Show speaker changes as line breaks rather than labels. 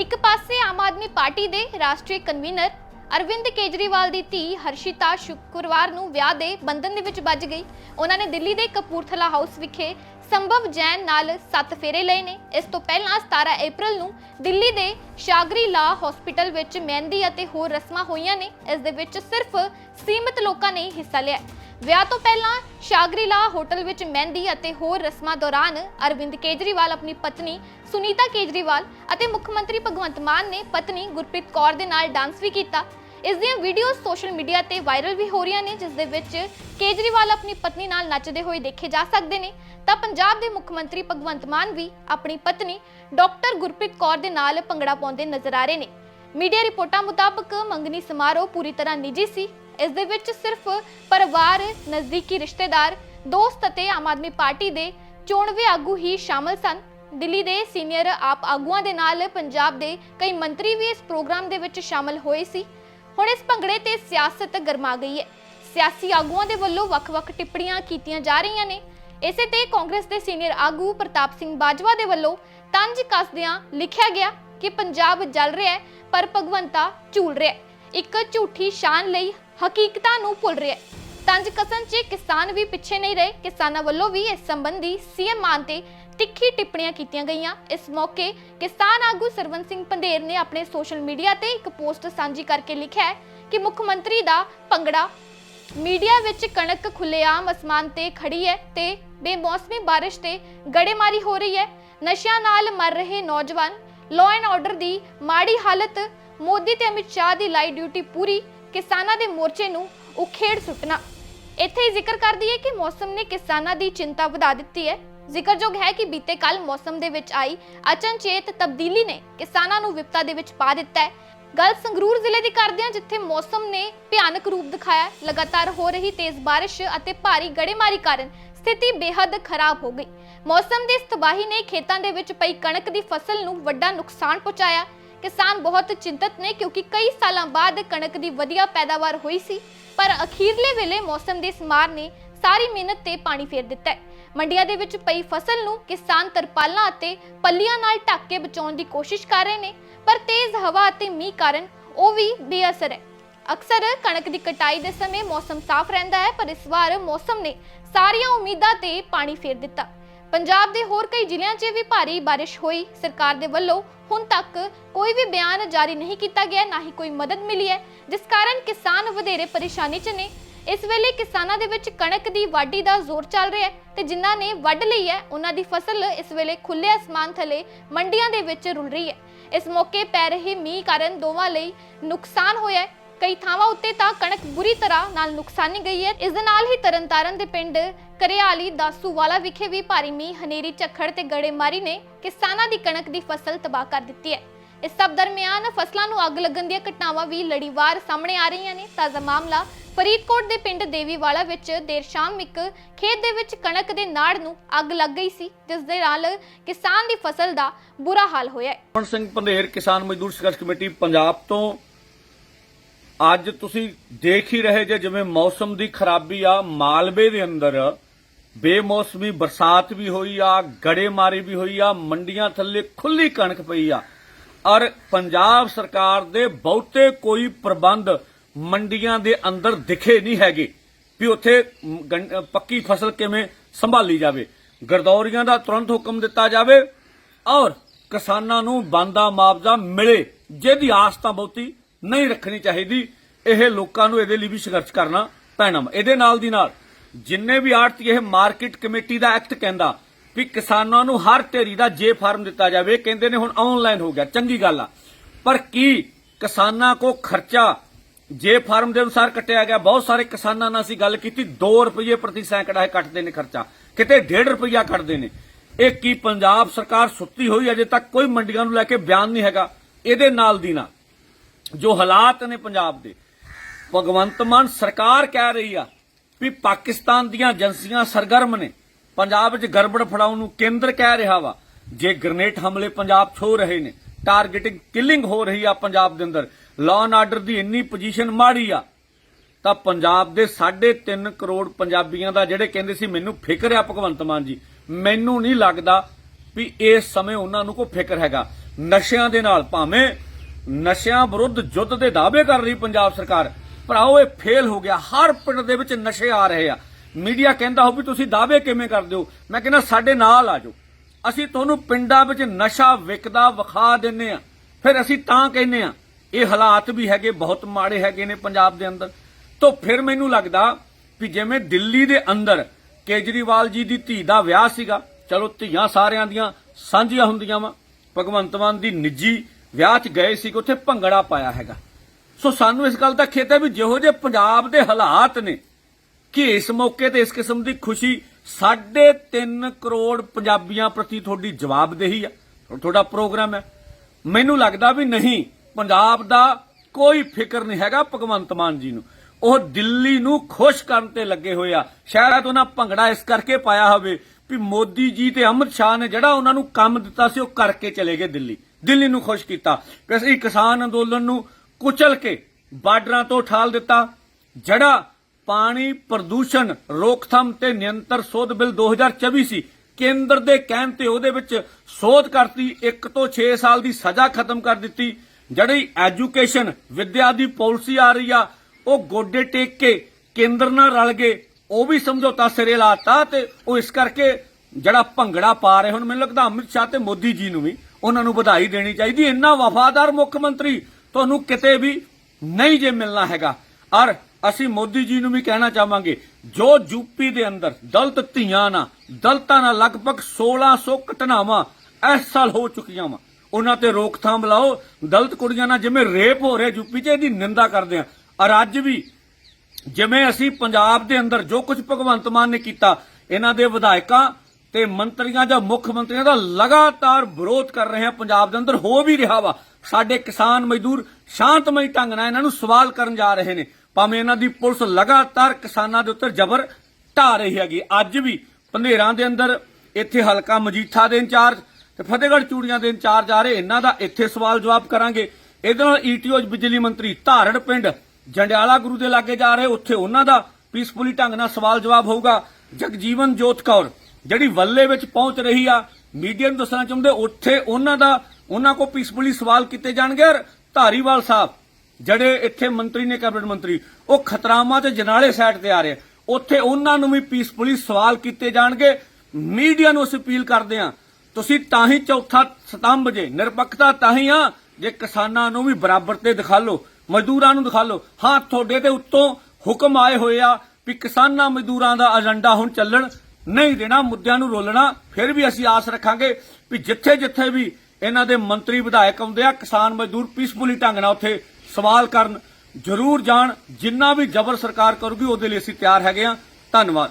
ਇੱਕ ਪਾਸੇ ਆਮ ਆਦਮੀ ਪਾਰਟੀ ਦੇ ਰਾਸ਼ਟਰੀ ਕਨਵੀਨਰ ਅਰਵਿੰਦ ਕੇਜਰੀਵਾਲ ਦੀ ਧੀ ਹਰਸ਼ਿਤਾ ਸ਼ੁੱਕਰਵਾਰ ਨੂੰ ਵਿਆਹ ਦੇ ਬੰਧਨ ਦੇ ਵਿੱਚ ਵੱਜ ਗਈ। ਉਹਨਾਂ ਨੇ ਦਿੱਲੀ ਦੇ ਕਪੂਰਥਲਾ ਹਾਊਸ ਵਿਖੇ ਸੰਭਵ ਜੈਨ ਨਾਲ ਸੱਤ ਫੇਰੇ ਲਏ ਨੇ। ਇਸ ਤੋਂ ਪਹਿਲਾਂ 17 ਅਪ੍ਰੈਲ ਨੂੰ ਦਿੱਲੀ ਦੇ ਸ਼ਾਗਰੀ ਲਾ ਹਸਪੀਟਲ ਵਿੱਚ ਮਹਿੰਦੀ ਅਤੇ ਹੋਰ ਰਸਮਾਂ ਹੋਈਆਂ ਨੇ। ਇਸ ਦੇ ਵਿੱਚ ਸਿਰਫ ਸੀਮਿਤ ਲੋਕਾਂ ਨੇ ਹਿੱਸਾ ਲਿਆ ਵਿਆਹ ਤੋਂ ਪਹਿਲਾਂ ਸ਼ਾਗਰੀਲਾ ਹੋਟਲ ਵਿੱਚ ਮਹਿੰਦੀ ਅਤੇ ਹੋਰ ਰਸਮਾਂ ਦੌਰਾਨ ਅਰਵਿੰਦ ਕੇਜਰੀਵਾਲ ਆਪਣੀ ਪਤਨੀ ਸੁਨੀਤਾ ਕੇਜਰੀਵਾਲ ਅਤੇ ਮੁੱਖ ਮੰਤਰੀ ਭਗਵੰਤ ਮਾਨ ਨੇ ਪਤਨੀ ਗੁਰਪ੍ਰੀਤ ਕੌਰ ਦੇ ਨਾਲ ਡਾਂਸ ਵੀ ਕੀਤਾ। ਇਸ ਦੀਆਂ ਵੀਡੀਓਜ਼ ਸੋਸ਼ਲ ਮੀਡੀਆ ਤੇ ਵਾਇਰਲ ਵੀ ਹੋ ਰਹੀਆਂ ਨੇ, ਜਿਸ ਦੇ ਵਿੱਚ ਕੇਜਰੀਵਾਲ ਆਪਣੀ ਪਤਨੀ ਨਾਲ ਨੱਚਦੇ ਹੋਏ ਦੇਖੇ ਜਾ ਸਕਦੇ ਨੇ। ਤਾਂ ਪੰਜਾਬ ਦੇ ਮੁੱਖ ਮੰਤਰੀ ਭਗਵੰਤ ਮਾਨ ਵੀ ਆਪਣੀ ਪਤਨੀ ਡਾਕਟਰ ਗੁਰਪ੍ਰੀਤ ਕੌਰ ਦੇ ਨਾਲ ਭੰਗੜਾ ਪਾਉਂਦੇ ਨਜ਼ਰ ਆ ਰਹੇ ਨੇ। ਮੀਡੀਆ ਰਿਪੋਰਟਾਂ ਮੁਤਾਬਕ ਮੰਗਣੀ ਸਮਾਰੋਹ ਪੂਰੀ ਤਰ੍ਹਾਂ ਨਿੱਜੀ ਸੀ। ਇਸ ਦੇ ਵਿੱਚ ਸਿਰਫ ਪਰਿਵਾਰ, ਨਜ਼ਦੀਕੀ ਰਿਸ਼ਤੇਦਾਰ, ਦੋਸਤ ਅਤੇ ਆਮ ਆਦਮੀ ਪਾਰਟੀ ਦੇ ਚੋਣਵੇਂ ਆਗੂ ਹੀ ਸ਼ਾਮਲ ਸਨ। ਦਿੱਲੀ ਦੇ ਸੀਨੀਅਰ ਆਪ ਆਗੂਆਂ ਦੇ ਨਾਲ ਪੰਜਾਬ ਦੇ ਕਈ ਮੰਤਰੀ ਵੀ ਇਸ ਪ੍ਰੋਗਰਾਮ ਦੇ ਵਿੱਚ ਸ਼ਾਮਲ ਹੋਏ ਸੀ। ਹੁਣ ਇਸ ਭੰਗੜੇ ਤੇ ਸਿਆਸਤ ਗਰਮਾ ਗਈ ਹੈ। ਸਿਆਸੀ ਆਗੂਆਂ ਦੇ ਵੱਲੋਂ ਵੱਖ-ਵੱਖ ਟਿੱਪਣੀਆਂ ਕੀਤੀਆਂ ਜਾ ਰਹੀਆਂ ਨੇ। ਇਸੇ ਤੇ ਕਾਂਗਰਸ ਦੇ ਸੀਨੀਅਰ ਆਗੂ ਪ੍ਰਤਾਪ ਸਿੰਘ ਬਾਜਵਾ ਦੇ ਵੱਲੋਂ ਤੰਜ ਕੱਸਦਿਆਂ ਲਿਖਿਆ ਗਿਆ ਕਿ ਪੰਜਾਬ ਜਲ ਰਿਹਾ ਹੈ, ਪਰ ਭਗਵੰਤਾ ਝੂਲ ਰਿਹਾ ਹੈ। ਇੱਕ ਝੂਠੀ ਸ਼ਾਨ ਲਈ ਹਕੀਕਤਾਂ ਨੂੰ ਭੁੱਲ ਰਿਹਾ ਹੈ। ਤੰਜ ਕਸਨ 'ਚ ਕਿਸਾਨ ਵੀ ਪਿੱਛੇ ਨਹੀਂ ਰਹੇ। ਕਿਸਾਨਾਂ ਵੱਲੋਂ ਵੀ ਇਸ ਸੰਬੰਧੀ ਸੀਐਮ ਮਾਨ ਤੇ ਤਿੱਖੀ ਟਿੱਪਣੀਆਂ ਕੀਤੀਆਂ ਗਈਆਂ। ਇਸ ਮੌਕੇ ਕਿਸਾਨ ਆਗੂ ਸਰਵਨ ਸਿੰਘ ਪੰਧੇਰ ਨੇ ਆਪਣੇ ਸੋਸ਼ਲ ਮੀਡੀਆ ਤੇ ਇੱਕ ਪੋਸਟ ਸਾਂਝੀ ਕਰਕੇ ਲਿਖਿਆ ਹੈ ਕਿ ਮੁੱਖ ਮੰਤਰੀ ਦਾ ਭੰਗੜਾ ਮੀਡੀਆ ਵਿੱਚ ਕਣਕ ਖੁੱਲੇਆਮ ਅਸਮਾਨ ਤੇ ਖੜੀ ਹੈ ਤੇ ਬੇਮੌਸਮੀ ਬਾਰਿਸ਼ ਤੇ ਗੜੇਮਾਰੀ ਹੋ ਰਹੀ ਹੈ। ਨਸ਼ਿਆਂ ਨਾਲ ਮਰ ਰਹੇ ਨੌਜਵਾਨ ਲਾਅ ਐਂਡ ਆਰਡਰ ਦੀ ਮਾੜੀ ਹਾਲਤ, ਮੋਦੀ ਤੇ ਅਮਿਤ ਸ਼ਾਹ ਦੀ ਲਾਈ ਡਿਊਟੀ ਪੂਰੀ ਕਿਸਾਨਾਂ ਦੇ ਮੋਰਚੇ ਨੂੰ ਉਖੇੜ ਸੁੱਟਣਾ। ਇੱਥੇ ਹੀ ਜ਼ਿਕਰ ਕਰ ਦਈਏ ਕਿ ਮੌਸਮ ਨੇ ਕਿਸਾਨਾਂ ਦੀ ਚਿੰਤਾ ਵਧਾ ਦਿੱਤੀ ਹੈ। ਜ਼ਿਕਰਯੋਗ ਹੈ ਕਿ ਬੀਤੇ ਕੱਲ ਮੌਸਮ ਦੇ ਵਿੱਚ ਆਈ ਅਚਨਚੇਤ ਤਬਦੀਲੀ ਨੇ ਕਿਸਾਨਾਂ ਨੂੰ ਵਿਪਤਾ ਦੇ ਵਿੱਚ ਪਾ ਦਿੱਤਾ ਹੈ। ਗੱਲ ਸੰਗਰੂਰ ਜ਼ਿਲ੍ਹੇ ਦੀ ਕਰਦੇ ਹਾਂ, ਜਿੱਥੇ ਮੌਸਮ ਨੇ ਭਿਆਨਕ ਰੂਪ ਦਿਖਾਇਆ। ਲਗਾਤਾਰ ਹੋ ਰਹੀ ਤੇਜ਼ ਬਾਰਿਸ਼ ਅਤੇ ਭਾਰੀ ਗੜੇਮਾਰੀ ਕਾਰਨ ਸਥਿਤੀ ਬੇਹੱਦ ਖਰਾਬ ਹੋ ਗਈ। ਮੌਸਮ ਦੀ ਇਸ ਤਬਾਹੀ ਨੇ ਖੇਤਾਂ ਦੇ ਵਿੱਚ ਪਈ ਕਣਕ ਦੀ ਫਸਲ ਨੂੰ ਵੱਡਾ ਨੁਕਸਾਨ ਪਹੁੰਚਾਇਆ। ਕਿਸਾਨ ਬਹੁਤ ਚਿੰਤਤ ਨੇ ਕਿਉਂਕਿ ਕਈ ਸਾਲਾਂ ਬਾਅਦ ਕਣਕ ਦੀ ਵਧੀਆ ਪੈਦਾਵਾਰ ਹੋਈ ਸੀ, ਪਰ ਅਖੀਰਲੇ ਵੇਲੇ ਮੌਸਮ ਦੇ ਇਸ ਨੇ ਸਾਰੀ ਮਿਹਨਤ ਤੇ ਪਾਣੀ ਫੇਰ ਦਿੱਤਾ ਹੈ। ਮੰਡੀਆਂ ਦੇ ਵਿੱਚ ਪਈ ਫਸਲ ਨੂੰ ਕਿਸਾਨ ਤਰਪਾਲਾਂ ਅਤੇ ਪੱਲੀਆਂ ਨਾਲ ਢੱਕ ਕੇ ਬਚਾਉਣ ਦੀ ਕੋਸ਼ਿਸ਼ ਕਰ ਰਹੇ ਨੇ, ਪਰ ਤੇਜ਼ ਹਵਾ ਅਤੇ ਮੀਂਹ ਕਾਰਨ ਉਹ ਵੀ ਬੇਅਸਰ ਹੈ। ਅਕਸਰ ਕਣਕ ਦੀ ਕਟਾਈ ਦੇ ਸਮੇਂ ਮੌਸਮ ਸਾਫ਼ ਰਹਿੰਦਾ ਹੈ, ਪਰ ਇਸ ਵਾਰ ਮੌਸਮ ਨੇ ਸਾਰੀਆਂ ਉਮੀਦਾਂ ਤੇ ਪਾਣੀ ਫੇਰ ਦਿੱਤਾ। ਪੰਜਾਬ ਦੇ ਹੋਰ ਕਈ ਜ਼ਿਲ੍ਹਿਆਂ 'ਚ ਵੀ ਭਾਰੀ ਬਾਰਿਸ਼ ਹੋਈ। ਸਰਕਾਰ ਦੇ ਵੱਲੋਂ ਹੁਣ ਤੱਕ ਕੋਈ ਵੀ ਬਿਆਨ ਜਾਰੀ ਨਹੀਂ ਕੀਤਾ ਗਿਆ, ਨਾ ਹੀ ਕੋਈ ਮਦਦ ਮਿਲੀ ਹੈ, ਜਿਸ ਕਾਰਨ ਕਿਸਾਨ ਵਧੇਰੇ ਪਰੇਸ਼ਾਨੀ 'ਚ ਨੇ। ਇਸ ਵੇਲੇ ਕਿਸਾਨਾਂ ਦੇ ਵਿੱਚ ਕਣਕ ਦੀ ਵਾਢੀ ਦਾ ਜ਼ੋਰ ਚੱਲ ਰਿਹਾ ਹੈ ਤੇ ਜਿਨ੍ਹਾਂ ਨੇ ਵੱਢ ਲਈ ਹੈ, ਉਹਨਾਂ ਦੀ ਫਸਲ ਇਸ ਵੇਲੇ ਖੁੱਲੇ ਅਸਮਾਨ ਥੱਲੇ ਮੰਡੀਆਂ ਦੇ ਵਿੱਚ ਰੁਲ ਰਹੀ ਹੈ। ਇਸ ਮੌਕੇ ਪੈ ਰਹੇ ਮੀਂਹ ਕਾਰਨ ਦੋਵਾਂ ਲਈ ਨੁਕਸਾਨ ਹੋਇਆ ਹੈ। ਕਈ ਥਾਵਾਂ ਉੱਤੇ ਤਾਂ ਕਣਕ ਬੁਰੀ ਤਰ੍ਹਾਂ ਨਾਲ ਨੁਕਸਾਨੀ ਗਈ ਹੈ। ਇਸ ਦੇ ਨਾਲ ਹੀ ਤਰਨਤਾਰਨ ਦੇ ਪਿੰਡ ਕਰਿਆਲੀ ਦਾਸੂਵਾਲਾ ਵਿਖੇ ਵੀ ਭਾਰੀ ਮੀਂਹ, ਹਨੇਰੀ, ਝੱਖੜ ਤੇ ਗੜੇਮਾਰੀ ਨੇ ਕਿਸਾਨਾਂ ਦੀ ਕਣਕ ਦੀ ਫਸਲ ਤਬਾਹ ਕਰ ਦਿੱਤੀ ਹੈ। ਇਸ ਸਭ ਦਰਮਿਆਨ ਫਸਲਾਂ ਨੂੰ ਅੱਗ ਲੱਗਣ ਦੀਆਂ ਘਟਨਾਵਾਂ ਵੀ ਲੜੀਵਾਰ ਸਾਹਮਣੇ ਆ ਰਹੀਆਂ ਨੇ। ਤਾਜ਼ਾ ਮਾਮਲਾ ਫਰੀਦਕੋਟ ਦੇ ਪਿੰਡ ਦੇਵੀਵਾਲਾ ਵਿੱਚ ਦੇਰ ਸ਼ਾਮ ਇੱਕ ਖੇਤ ਦੇ ਵਿੱਚ ਕਣਕ ਦੇ ਨਾੜ ਨੂੰ ਅੱਗ ਲੱਗ ਗਈ ਸੀ, ਜਿਸ ਦੇ ਨਾਲ ਕਿਸਾਨ ਦੀ ਫਸਲ ਦਾ ਬੁਰਾ ਹਾਲ ਹੋਇਆ ਹੈ।
ਪਵਨ ਸਿੰਘ ਪੰਧੇਰ, ਕਿਸਾਨ ਮਜ਼ਦੂਰ ਸੰਘਰਸ਼ ਕਮੇਟੀ, ਪੰਜਾਬ ਤੋਂ ਅੱਜ ਤੁਸੀਂ ਦੇਖ ਹੀ ਰਹੇ ਜੇ ਜਿਵੇਂ ਮੌਸਮ ਦੀ ਖਰਾਬੀ ਆ, ਮਾਲਵੇ ਦੇ ਅੰਦਰ ਬੇਮੌਸਮੀ, ਬਰਸਾਤ ਵੀ ਹੋਈ ਆ, ਗੜੇਮਾਰੀ ਵੀ ਹੋਈ ਆ, ਮੰਡੀਆਂ ਥੱਲੇ ਖੁੱਲੀ ਕਣਕ ਪਈ ਆ। ਔਰ ਪੰਜਾਬ ਸਰਕਾਰ ਦੇ ਬਹੁਤੇ ਕੋਈ ਪ੍ਰਬੰਧ ਮੰਡੀਆਂ ਦੇ ਅੰਦਰ ਦਿਖੇ ਨਹੀਂ ਹੈਗੇ ਵੀ ਉੱਥੇ ਪੱਕੀ ਫਸਲ ਕਿਵੇਂ ਸੰਭਾਲੀ ਜਾਵੇ। ਗਰਦੌਰੀਆਂ ਦਾ ਤੁਰੰਤ ਹੁਕਮ ਦਿੱਤਾ ਜਾਵੇ ਔਰ ਕਿਸਾਨਾਂ ਨੂੰ ਬੰਦਾ ਮੁਆਵਜ਼ਾ ਮਿਲੇ, ਜਿਹਦੀ ਆਸ ਤਾਂ ਬਹੁਤੀ ਨਹੀਂ ਰੱਖਣੀ ਚਾਹੀਦੀ। ਇਹ ਲੋਕਾਂ ਨੂੰ ਇਹਦੇ ਲਈ ਵੀ ਸੰਘਰਸ਼ ਕਰਨਾ ਪੈਣਾ ਵਾ। ਇਹਦੇ ਨਾਲ ਦੀ ਨਾਲ ਜਿੰਨੇ ਵੀ ਆੜਤੀ ਇਹ ਮਾਰਕੀਟ ਕਮੇਟੀ ਦਾ ਐਕਟ ਕਹਿੰਦਾ ਵੀ ਕਿਸਾਨਾਂ ਨੂੰ ਹਰ ਢੇਰੀ ਦਾ ਜੇ ਫਾਰਮ ਦਿੱਤਾ ਜਾਵੇ, ਕਹਿੰਦੇ ਨੇ ਹੁਣ ਆਨਲਾਈਨ ਹੋ ਗਿਆ, ਚੰਗੀ ਗੱਲ ਆ। ਪਰ ਕੀ ਕਿਸਾਨਾਂ ਕੋ ਖਰਚਾ ਜੇ ਫਾਰਮ ਦੇ ਅਨੁਸਾਰ ਕੱਟਿਆ ਗਿਆ? ਬਹੁਤ ਸਾਰੇ ਕਿਸਾਨਾਂ ਨਾਲ ਅਸੀਂ ਗੱਲ ਕੀਤੀ 2 ਰੁਪਏ ਪ੍ਰਤੀ ਸੈਂਕੜਾ ਇਹ ਕੱਟਦੇ ਨੇ ਖਰਚਾ। ਕਿਤੇ 1.5 ਰੁਪਇਆ ਕੱਟਦੇ ਨੇ। ਇਹ ਕੀ ਪੰਜਾਬ ਸਰਕਾਰ ਸੁੱਤੀ ਹੋਈ, ਅਜੇ ਤੱਕ ਕੋਈ ਮੰਡੀਆਂ ਨੂੰ ਲੈ ਕੇ ਬਿਆਨ ਨਹੀਂ ਹੈਗਾ। ਇਹਦੇ ਨਾਲ ਦੀ ਨਾਲ ਜੋ ਹਾਲਾਤ ਨੇ ਪੰਜਾਬ ਦੇ। ਭਗਵੰਤ ਮਾਨ ਸਰਕਾਰ ਕਹਿ ਰਹੀ ਆ ਵੀ ਪਾਕਿਸਤਾਨ ਦੀਆਂ ਏਜੰਸੀਆਂ ਸਰਗਰਮ ਨੇ। ਪੰਜਾਬ 'ਚ ਗੜਬੜ ਫੜਾਉਣ ਨੂੰ ਕੇਂਦਰ ਕਹਿ ਰਿਹਾ ਵਾ। ਜੇ ਗ੍ਰਨੇਟ ਹਮਲੇ ਪੰਜਾਬ 'ਚ ਹੋ ਰਹੇ ਨੇ ਟਾਰਗੇਟਿੰਗ ਕਿਲਿੰਗ ਹੋ ਰਹੀ ਆ ਪੰਜਾਬ ਦੇ ਅੰਦਰ। ਲਾਅ ਐਂਡ ਆਰਡਰ ਦੀ ਇੰਨੀ ਪੋਜੀਸ਼ਨ ਮਾੜੀ ਆ, ਤਾਂ ਪੰਜਾਬ ਦੇ 3.5 ਕਰੋੜ ਪੰਜਾਬੀਆਂ ਦਾ ਜਿਹੜੇ ਕਹਿੰਦੇ ਸੀ, ਮੈਨੂੰ ਫਿਕਰ ਆ ਭਗਵੰਤ ਮਾਨ ਜੀ, ਮੈਨੂੰ ਨਹੀਂ ਲੱਗਦਾ ਵੀ ਇਸ ਸਮੇਂ ਉਹਨਾਂ ਨੂੰ ਕੋਈ ਫਿਕਰ ਹੈਗਾ। ਨਸ਼ਿਆਂ ਦੇ ਨਾਲ ਭਾਵੇਂ ਨਸ਼ਿਆਂ ਵਿਰੁੱਧ ਯੁੱਧ ਦੇ ਦਾਅਵੇ ਕਰ ਰਹੀ ਪੰਜਾਬ ਸਰਕਾਰ। ਭਰਾਓ, ਇਹ ਫੇਲ ਹੋ ਗਿਆ। ਹਰ ਪਿੰਡ ਦੇ ਵਿੱਚ ਨਸ਼ੇ ਆ ਰਹੇ ਆ। ਮੀਡੀਆ ਕਹਿੰਦਾ ਹੋ ਵੀ ਤੁਸੀਂ ਦਾਅਵੇ ਕਿਵੇਂ ਕਰਦੇ ਹੋ? ਮੈਂ ਕਹਿੰਦਾ, ਸਾਡੇ ਨਾਲ ਆ ਜਾਓ। ਅਸੀਂ ਤੁਹਾਨੂੰ ਪਿੰਡਾਂ ਵਿੱਚ ਨਸ਼ਾ ਵਿਕਦਾ ਵਿਖਾ ਦਿੰਨੇ ਆ। ਫਿਰ ਅਸੀਂ ਤਾਂ ਕਹਿੰਨੇ ਆ, ਇਹ ਹਾਲਾਤ ਵੀ ਹੈਗੇ, ਬਹੁਤ ਮਾੜੇ ਹੈਗੇ ਨੇ ਪੰਜਾਬ ਦੇ ਅੰਦਰ। ਤੋਂ ਫਿਰ ਮੈਨੂੰ ਲੱਗਦਾ ਵੀ ਜਿਵੇਂ ਦਿੱਲੀ ਦੇ ਅੰਦਰ ਕੇਜਰੀਵਾਲ ਜੀ ਦੀ ਧੀ ਦਾ ਵਿਆਹ ਸੀਗਾ, ਚਲੋ ਧੀਆਂ ਸਾਰਿਆਂ ਦੀਆਂ ਸਾਂਝੀਆਂ ਹੁੰਦੀਆਂ ਵਾ, ਭਗਵੰਤ ਮਾਨ ਦੀ ਨਿੱਜੀ ਵਿਆਹ 'ਚ ਗਏ ਸੀ ਉੱਥੇ ਭੰਗੜਾ ਪਾਇਆ ਹੈਗਾ। ਸੋ ਸਾਨੂੰ ਇਸ ਗੱਲ ਦਾ ਖੇਤ ਹੈ ਵੀ ਜਿਹੋ ਜਿਹੇ ਪੰਜਾਬ ਦੇ ਹਾਲਾਤ ਨੇ ਕਿ ਇਸ ਮੌਕੇ ਤੇ ਇਸ ਕਿਸਮ ਦੀ ਖੁਸ਼ੀ 3.5 ਕਰੋੜ ਪੰਜਾਬੀਆਂ ਪ੍ਰਤੀ ਤੁਹਾਡੀ ਜਵਾਬਦੇਹੀ ਆ। ਤੁਹਾਡਾ ਪ੍ਰੋਗਰਾਮ ਹੈ। ਮੈਨੂੰ ਲੱਗਦਾ ਵੀ ਨਹੀਂ, ਪੰਜਾਬ ਦਾ ਕੋਈ ਫਿਕਰ ਨਹੀਂ ਹੈਗਾ ਭਗਵੰਤ ਮਾਨ ਜੀ ਨੂੰ। ਉਹ ਦਿੱਲੀ ਨੂੰ ਖੁਸ਼ ਕਰਨ ਤੇ ਲੱਗੇ ਹੋਏ ਆ। ਸ਼ਾਇਦ ਉਹਨਾਂ ਭੰਗੜਾ ਇਸ ਕਰਕੇ ਪਾਇਆ ਹੋਵੇ ਵੀ ਮੋਦੀ ਜੀ ਤੇ ਅਮਿਤ ਸ਼ਾਹ ਨੇ ਜਿਹੜਾ ਉਹਨਾਂ ਨੂੰ ਕੰਮ ਦਿੱਤਾ ਸੀ ਉਹ ਕਰਕੇ ਚਲੇ ਗਏ ਦਿੱਲੀ। ਦਿੱਲੀ ਨੂੰ ਖੁਸ਼ ਕੀਤਾ। ਕਿ ਅਸੀਂ ਕਿਸਾਨ ਅੰਦੋਲਨ ਨੂੰ ਕੁਚਲ ਕੇ ਬਾਰਡਰਾਂ ਤੋਂ ਠਾਲ ਦਿੱਤਾ। ਜਿਹੜਾ ਪਾਣੀ ਪ੍ਰਦੂਸ਼ਣ, ਰੋਕਥਾਮ ਤੇ ਨਿਯੰਤਰ ਸੋਧ ਬਿੱਲ 2024 ਸੀ, ਕੇਂਦਰ ਦੇ ਕਹਿਣ ਤੇ ਉਹਦੇ ਵਿੱਚ ਸੋਧ ਕਰਤੀ 1 ਤੋਂ 6 ਸਾਲ ਦੀ ਸਜ਼ਾ ਖਤਮ ਕਰ ਦਿੱਤੀ। ਜਿਹੜੀ ਐਜੂਕੇਸ਼ਨ, ਵਿਦਿਆ ਦੀ ਪਾਲਿਸੀ ਆ ਰਹੀ ਆ, ਉਹ ਗੋਡੇ ਟੇਕ ਕੇ ਕੇਂਦਰ ਨਾਲ ਰਲ ਗਏ। ਉਹ ਵੀ ਸਮਝੌਤਾ ਸਿਰੇ ਲਾਤਾ ਤੇ ਉਹ ਇਸ ਕਰਕੇ ਜਿਹੜਾ ਭੰਗੜਾ ਪਾ ਰਹੇ ਹੁਣ, ਮੈਨੂੰ ਲੱਗਦਾ ਅਮਿਤ ਸ਼ਾਹ ਤੇ ਮੋਦੀ ਜੀ ਨੂੰ ਵੀ। ਉਹਨਾਂ ਨੂੰ ਵਧਾਈ ਦੇਣੀ ਚਾਹੀਦੀ। ਇੰਨਾ ਵਫਾਦਾਰ ਮੁੱਖ ਮੰਤਰੀ ਤੁਹਾਨੂੰ ਕਿਤੇ ਵੀ ਨਹੀਂ ਜੇ ਮਿਲਣਾ ਹੈਗਾ। ਔਰ ਅਸੀਂ ਮੋਦੀ ਜੀ ਨੂੰ ਵੀ ਕਹਿਣਾ ਚਾਹਾਂਗੇ, ਜੋ ਯੂਪੀ ਦੇ ਅੰਦਰ ਦਲਤ ਧੀਆਂ ਨਾਲ, ਦਲਤਾਂ ਨਾਲ ਲਗਭਗ 1600 ਘਟਨਾਵਾਂ ਇਸ ਸਾਲ ਹੋ ਚੁੱਕੀਆਂ ਵਾ। ਉਹਨਾਂ ਤੇ ਰੋਕਥਾਮ ਲਾਓ। ਦਲਤ ਕੁੜੀਆਂ ਨਾਲ ਜਿਵੇਂ ਰੇਪ ਹੋ ਰਿਹਾ ਯੂਪੀ 'ਚ, ਇਹਦੀ ਨਿੰਦਾ ਕਰਦੇ ਆ। ਔਰ ਅੱਜ ਵੀ ਜਿਵੇਂ ਅਸੀਂ ਪੰਜਾਬ ਦੇ ਅੰਦਰ ਜੋ ਕੁਝ ਭਗਵੰਤ ਮਾਨ ਨੇ ਕੀਤਾ, ਇਹਨਾਂ ਦੇ ਵਿਧਾਇਕਾਂ ਤੇ ਮੰਤਰੀਆਂ ਜਾਂ ਮੁੱਖ ਮੰਤਰੀਆਂ ਦਾ ਲਗਾਤਾਰ ਵਿਰੋਧ ਕਰ ਰਹੇ ਆ ਪੰਜਾਬ ਦੇ ਅੰਦਰ, ਹੋ ਵੀ ਰਿਹਾ ਵਾ। ਸਾਡੇ ਕਿਸਾਨ ਮਜ਼ਦੂਰ ਸ਼ਾਂਤਮਈ ਢੰਗ ਨਾਲ ਇਹਨਾਂ ਨੂੰ ਸਵਾਲ ਕਰਨ ਜਾ ਰਹੇ ਨੇ। ਭਾਵੇਂ ਇਹਨਾਂ ਦੀ ਪੁਲਿਸ ਲਗਾਤਾਰ ਕਿਸਾਨਾਂ ਦੇ ਉੱਤੇ ਜ਼ਬਰ ਢਾ ਰਹੀ ਹੈਗੀ। ਅੱਜ ਵੀ ਪੰਧੇਰਾਂ ਦੇ ਅੰਦਰ ਇੱਥੇ ਹਲਕਾ ਮਜੀਠਾ ਦੇ ਇੰਚਾਰਜ ਤੇ ਫਤਿਹਗੜ੍ਹ ਚੂੜੀਆਂ ਦੇ ਇੰਚਾਰਜ ਆ ਰਹੇ। ਇਹਨਾਂ ਦਾ ਇੱਥੇ ਸਵਾਲ ਜਵਾਬ ਕਰਾਂਗੇ। ਇਹਦੇ ਨਾਲ ਈਟੀਓ ਬਿਜਲੀ ਮੰਤਰੀ ਧਾਰੜ ਪਿੰਡ ਜੰਡਿਆਲਾ ਗੁਰੂ ਦੇ ਲਾਗੇ ਜਾ ਰਹੇ। ਉੱਥੇ ਉਹਨਾਂ ਦਾ ਪੀਸਫੁਲੀ ਢੰਗ ਨਾਲ ਸਵਾਲ ਜਵਾਬ ਹੋਊਗਾ। ਜਗਜੀਵਨ ਜੋਤ ਕੌਰ ਜਿਹੜੀ ਵੱਲੇ ਵਿੱਚ ਪਹੁੰਚ ਰਹੀ ਆ, ਮੀਡੀਆ ਨੂੰ ਦੱਸਣਾ ਚਾਹੁੰਦੇ ਉੱਥੇ ਉਹਨਾਂ ਦਾ, ਉਹਨਾਂ ਕੋ ਪੀਸਫੁਲੀ ਸਵਾਲ ਕੀਤੇ ਜਾਣਗੇ ਧਾਰੀਵਾਲ ਸਾਹਿਬ, ਜਿਹੜੇ ਇੱਥੇ ਮੰਤਰੀ ਨੇ ਕੈਬਨਿਟ ਮੰਤਰੀ, ਉਹ ਖਤਰਾਮਾ ਤੇ ਜਨਾਲੇ ਸਾਈਡ ਤੇ ਆ ਰਹੇ ਉੱਥੇ ਉਹਨਾਂ ਨੂੰ ਵੀ ਪੀਸਫੁਲੀ ਸਵਾਲ ਕੀਤੇ ਜਾਣਗੇ। ਮੀਡੀਆ ਨੂੰ ਅਸੀਂ ਅਪੀਲ ਕਰਦੇ ਆ ਤੁਸੀਂ ਤਾਂ ਹੀ ਚੌਥਾ ਸਤੰਭ ਜੇ, ਨਿਰਪੱਖਤਾ ਤਾਂ ਹੀ ਆ, ਜੇ ਕਿਸਾਨਾਂ ਨੂੰ ਵੀ ਬਰਾਬਰ ਤੇ ਦਿਖਾ ਲਓ, ਮਜ਼ਦੂਰਾਂ ਨੂੰ ਦਿਖਾ ਲਓ। ਹਾਂ, ਤੁਹਾਡੇ ਤੇ ਉੱਤੋਂ ਹੁਕਮ ਆਏ ਹੋਏ ਆ ਵੀ ਕਿਸਾਨਾਂ ਮਜ਼ਦੂਰਾਂ ਦਾ ਏਜੰਡਾ ਹੁਣ ਚੱਲਣ। ਨਹੀਂ ਦੇਣਾ, ਮੁੱਦਿਆਂ ਨੂੰ ਰੋਲਣਾ, ਫਿਰ ਵੀ ਅਸੀਂ ਆਸ ਰੱਖਾਂਗੇ ਵੀ ਜਿੱਥੇ ਜਿੱਥੇ ਵੀ ਇਹਨਾਂ ਦੇ ਮੰਤਰੀ ਵਿਧਾਇਕ ਆਉਂਦੇ ਆ, ਕਿਸਾਨ ਮਜ਼ਦੂਰ ਪੀਸਫੁਲੀ ਢੰਗ ਨਾਲ ਉੱਥੇ ਸਵਾਲ ਕਰਨ, ਜ਼ਰੂਰ ਜਾਣ, ਜਿੰਨਾ ਵੀ ਜ਼ਬਰ ਸਰਕਾਰ ਕਰੂਗੀ, ਉਹਦੇ ਲਈ ਅਸੀਂ ਤਿਆਰ ਹੈਗੇ ਆ। ਧੰਨਵਾਦ।